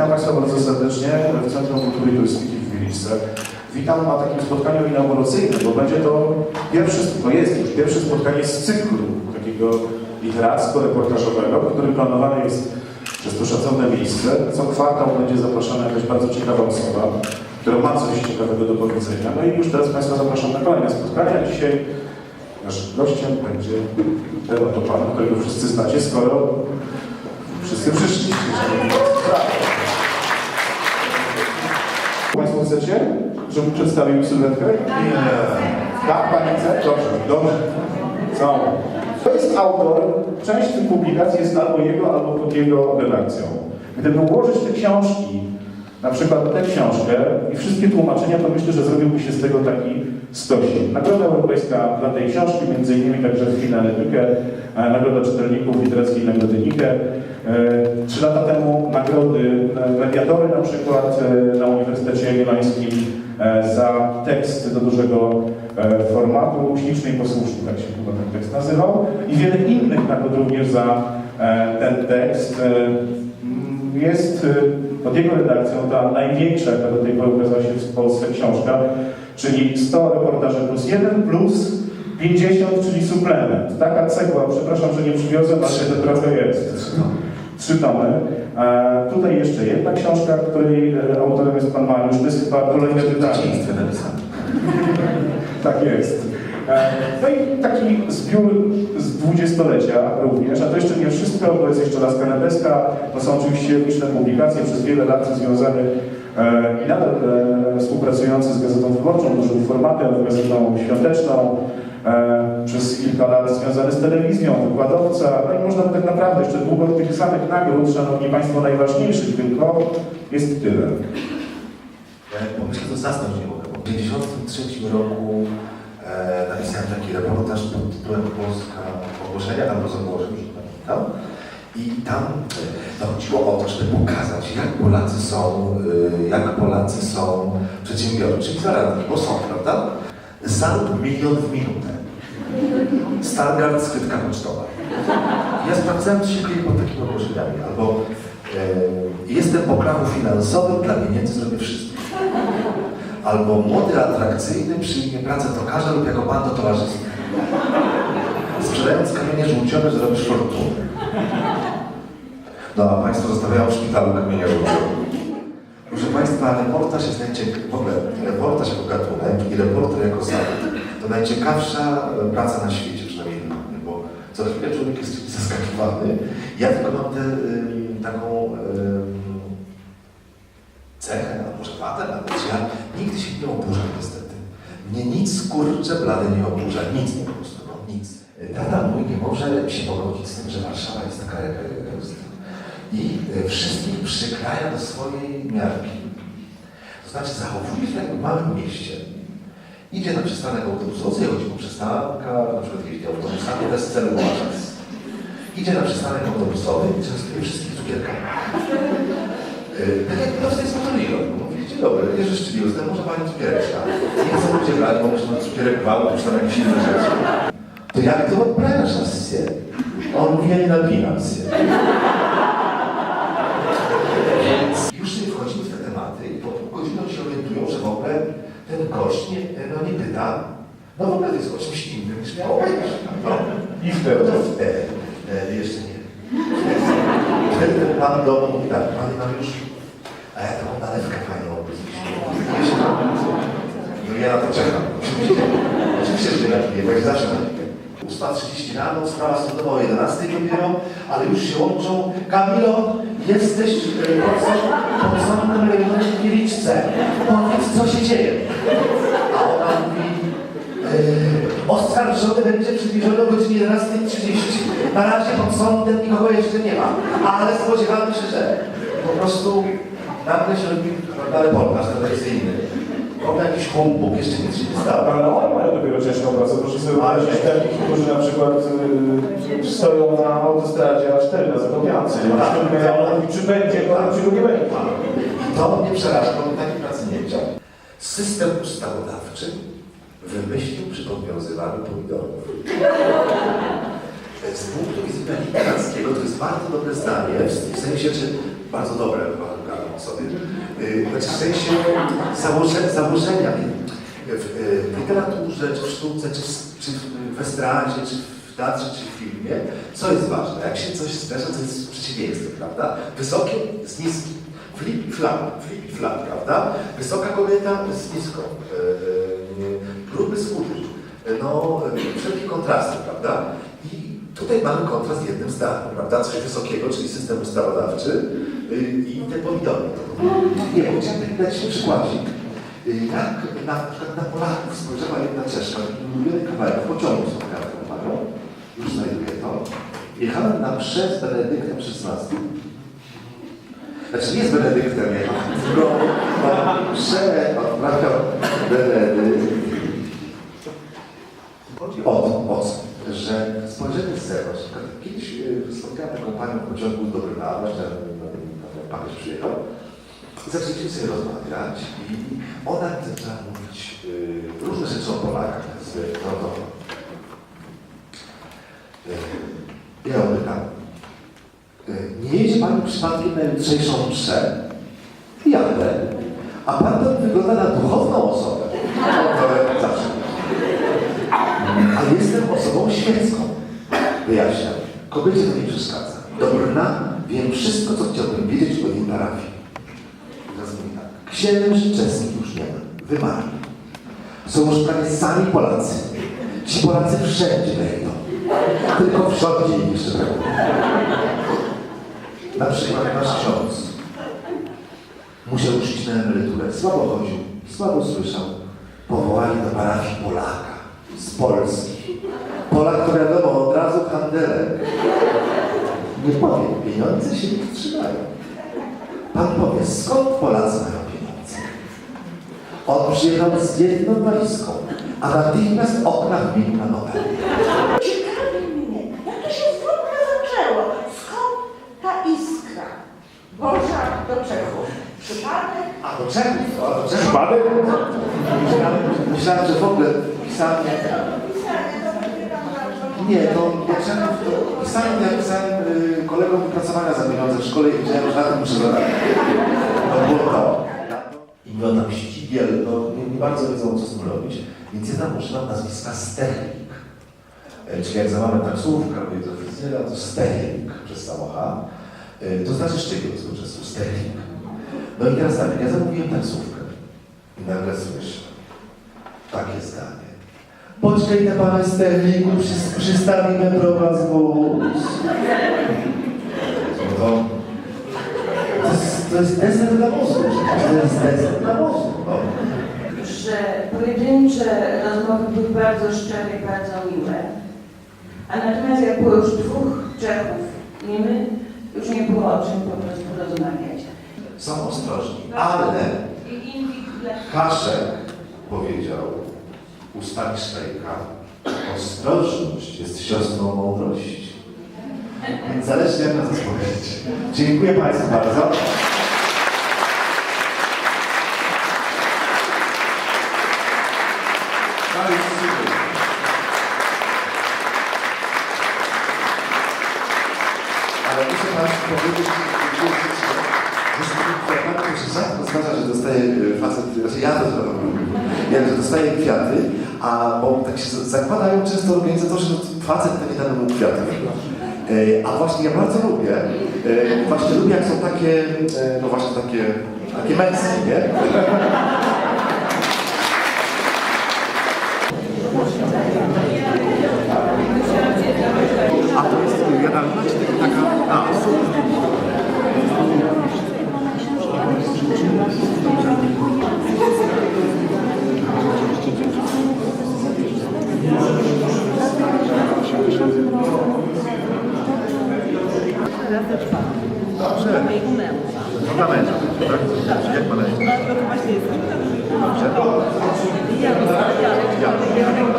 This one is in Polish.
Witam Państwa bardzo serdecznie w Centrum Kultury Turystyki w Wieliczce. Witam na takim spotkaniu inauguracyjnym, bo będzie to pierwsze, to jest już pierwsze spotkanie z cyklu takiego literacko-reportażowego, w którym planowane jest przez to szacowne miejsce. Co kwartał będzie zapraszana jakaś bardzo ciekawa osoba, która ma coś ciekawego do powiedzenia. No i już teraz Państwa zapraszam na kolejne spotkania. Dzisiaj naszym gościem będzie ten oto pan, którego wszyscy znacie, skoro wszyscy przyszli. Państwo chcecie, żebym przedstawił sylwetkę? Nie. Tak, Pani chce? Dobrze, dobrze. Co? To jest autor, część tych publikacji jest albo jego, albo pod jego redakcją. Gdyby ułożyć te książki, na przykład tę książkę i wszystkie tłumaczenia, to myślę, że zrobiłby się z tego taki stosik. Nagroda Europejska dla tej książki, między innymi także w finale Dykę, e, Nagroda Czytelników Literackiej Nagrody Nikę. E, Trzy lata temu nagrody Mediatory na przykład e, na Uniwersytecie Jagiellońskim za tekst do dużego formatu, śliczny i posłuszny, tak się chyba ten tekst nazywał. I wiele innych nagród również za ten tekst. Jest e, pod jego redakcją ta największa, jaka do tej pory ukazała się w Polsce książka, czyli 100 reportaży plus 1 plus 50, czyli suplement. Taka cegła, przepraszam, że nie przywiozłem, ale to trochę jest. Trzy tomy. E, tutaj jeszcze jedna książka, której e, autorem jest pan Mariusz. To jest chyba kolejne wydanie. Tak jest. E, No i taki zbiór z dwudziestolecia również, a to jeszcze nie wszystko, bo jest jeszcze Laska Nebeska, to są oczywiście liczne publikacje, przez wiele lat związane e, i nadal e, współpracujące z Gazetą Wyborczą, dużym formatem, Gazetą Świąteczną, przez kilka lat związane z telewizją, wykładowca, no i można by tak naprawdę jeszcze długo tych samych nagród, Szanowni Państwo, najważniejszych tylko jest tyle. Ja jak pomyślę, to zasnąć nie mogę. bo W 1993 roku napisałem taki reportaż pod tytułem Polska ogłoszenia, tam bez ogłoszeń, już pamiętam. I tam e, to chodziło o to, żeby pokazać, jak Polacy są, e, jak Polacy są przedsiębiorczy i zaradni, bo są, prawda? Zaród milion w minutę. Standard skrytka pocztowa. Ja sprawdzałem, co się kryje pod takimi ogłoszeniami. Albo e, jestem poprawą finansowym, dla pieniędzy zrobię wszystko. Albo młody, atrakcyjny, przyjmie pracę tokarza lub jako pan do towarzystwa. Sprzedając kamienie żółcione zrobisz fortunę. No a Państwo zostawiają w szpitalu kamienia żółcione. Proszę Państwa, reportaż jest najciekawszy, w ogóle reportaż jako gatunek i reporter jako zawód to najciekawsza e, praca na świecie, przynajmniej dla mnie, bo co chwilę człowiek jest zaskakiwany. Ja tylko mam tę taką ym, cechę, a może wadę nawet, że ja nigdy się nie oburzam niestety. Mnie nic kurczę blade nie oburza, nic po prostu, no nic. Tata mój nie może się pogodzić z tym, że Warszawa jest taka jest. I e, wszystkich przykraja do swojej miarki. To znaczy zachowuje się jak w małym mieście. Idzie na przystanek autobusowy, chodzi po przystanka, na przykład jeździ autobusami bez celu ma czas. Idzie na przystanek autobusowy i częstuje wszystkich cukierkami. Yy, Tak jak prosto jest motorilo. Mówi, dzień dobry, jest szczęśliwy, jestem, może pani. Nie chcę ludzie brać, bo muszę na cukierek gwałt, już tam jakieś inne rzeczy. To jak to odprawiasz na sesję? On mówi, ja nie napinam się. Więc już sobie wchodzimy w te tematy i po pół godziny się orientują, że w ogóle ten gość nie, no nie pyta, no w ogóle to jest o czymś innym niż miało być. No. I wtedy. No wtedy, wtedy jeszcze nie. Wtedy ten pan do mnie mówi tak, panie Mariusz, a ja taką nalewkę fajną Wiesz, No ja na to czekam. Oczywiście, że nie napiję, bo zawsze napiję. Ósma 30 rano, sprawa sądowa o 11 dopiero, ale już się łączą. Kamilo, jesteś e, pod sąd- pod sądem rejonem w Wieliczce. Powiedz, co się dzieje. A ona mówi, e, oskarżony będzie przybliżony o godzinie 11.30. Na razie pod sądem nikogo jeszcze nie ma, ale spodziewamy się, że po prostu nagle się robi prawda, reportaż telewizyjny. Robi jakiś humbug, jeszcze nic się nie stało. Ale oni mają dopiero ciężką pracę. Proszę sobie wyobrazić takich, którzy na przykład y, stoją na autostradzie A4 na Zakopiance. Nie ma czy będzie, czy go nie będzie. I to mnie przeraża, bo bym takiej pracy nie chciał. System ustawodawczy wymyślił przy podwiązywaniu pomidorów. Z punktu widzenia literackiego to jest bardzo dobre zdanie, w sensie, czy bardzo dobre, sobie. Znaczy w sensie założenia, w, literaturze, czy w sztuce, czy czy w estradzie, czy w teatrze, czy w filmie, co jest ważne? Jak się coś zdarza, to jest przeciwieństwo, prawda? Wysokie z niskim. Flip i flap, flip flap, prawda? Wysoka kobieta z niską. Gruby z chudym. No, yy, wszelkie kontrasty, prawda? I tutaj mamy kontrast jednym zdaniem, prawda? Coś wysokiego, czyli system ustawodawczy i te pomidory. Nie wiem, chciałem taki przykładzik. Yy, Jak na, przykład na Polaków spojrzała jedna Czeszka, ulubiony kawałek pociągu z panią, już znajduję to. Jechałem na przez Benedyktem XVI. Znaczy nie z Benedyktem jechałem, tylko na prze odprawiał Benedykt. Chodzi o to, o że spojrzenie z zewnątrz, kiedyś e, spotkałem taką panią w pociągu do Brna, papież przyjechał, zaczęliśmy sobie rozmawiać i ona zaczęła mówić y, różne rzeczy o Polakach z Narodową. Y, ja ją pytam, y, nie jedzie Pani przypadkiem na jutrzejszą mszę? Jadę. A Pan to wygląda na duchowną osobę. A jestem osobą świecką. Wyjaśniam. Kobiecie to nie przeszkadza. Do Brna wiem wszystko, co chciałbym wiedzieć o jej parafii. Teraz mówi tak. Księży czeskich już nie ma. Wymarli. Są już prawie sami Polacy. Ci Polacy wszędzie wejdą. Tylko w rządzie ich jeszcze wejdą. Na przykład nasz ksiądz musiał iść na emeryturę. Słabo chodził, słabo słyszał. Powołali do parafii Polaka z Polski. Polak to wiadomo, od razu handelek. Nie powiem, pieniądze się nie trzymają. Pan powie, skąd Polacy mają pieniądze? On przyjechał z jedną walizką, a natychmiast okna wbił na nogę. Ciekawi mnie, jak to się w ogóle zaczęło? Skąd ta iskra? Boża do Czechów. Przypadek? A do Czechów, a do Czechów. Przypadek? Myślałem, myślałem, że w ogóle pisanie... Pisanie to będzie tam bardzo... Nie, to Czechów to pisałem, ja pisałem y, kolegom wypracowania za pieniądze w szkole i wiedziałem, że na tym muszę zarabiać. To było to. I my tam ścigiel, no nie, nie bardzo wiedzą, co z tym robić, więc ja tam używam nazwiska Sterling. E, Czyli jak zamawiam taksówkę, albo do fryzjera, to Sterling przez samochód. E, To znaczy szczygiel z procesu, Sterling. No i teraz tak, ja zamówiłem taksówkę i nagle słyszę takie zdanie. Poczekaj na pana Sterlingu, przy, przystawimy prowaz wóz. No to, to, jest, to jest deser dla przecież to jest deser dla. No. że pojedyncze rozmowy były bardzo szczere i bardzo miłe. A natomiast jak było już dwóch Czechów i my, już nie było o czym po prostu rozmawiać. Są ostrożni, ale. Kaszek powiedział ustami Szwejka, ostrożność jest siostrą mądrości. Więc zależy jak na to spojrzeć. Dziękuję Państwu bardzo. Ale jest super. Ale muszę Państwu powiedzieć, że że się rzadko zdarza, że dostaje e, facet, znaczy ja to ja że dostaję kwiaty, a bo tak się zakładają często organizatorzy, że facet to nie da mu kwiatów. E, A właśnie ja bardzo lubię, e, właśnie lubię jak są takie, no właśnie takie, takie męskie, nie? A to jest jadalność taka, a, Dobrze. To dla męża, tak? Jak ma na imię? Dobrze. Ja.